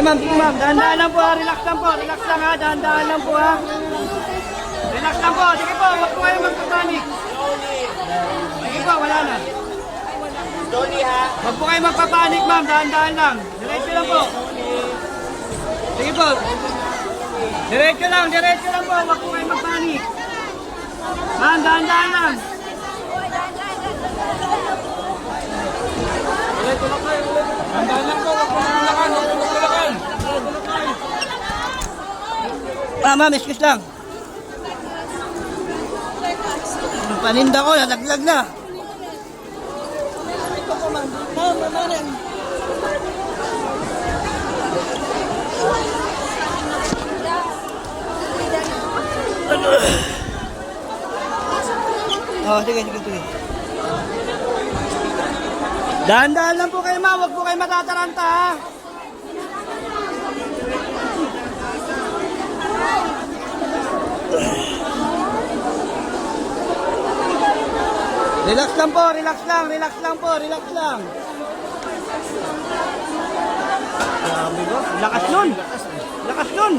Sige ma'am, sige ma'am. Dahan-dahan lang po ha. Relax lang po. Relax lang ha. Dahan-dahan lang po ha. Relax lang po. Sige po. Huwag po kayong magpapanik. Sige po. Wala na. Dolly ha. Huwag po kayong magpapanik ma'am. Dahan-dahan lang. Diretso lang po. Sige po. Diretso lang. Diretso lang po. Huwag po kayong magpanik. Ma'am, dahan-dahan lang. Tandaan lang po, huwag po magulakan, huwag po magulakan. Ah, ma'am, excuse lang. Yung paninda ko, nalaglag na. Oh, sige, sige, sige. Dahan-dahan lang po kayo, ma'am. Huwag po kayo matataranta, ha? Relax lang po, relax lang, relax lang po, relax lang. Grabe? Lakas nun. Lakas nun.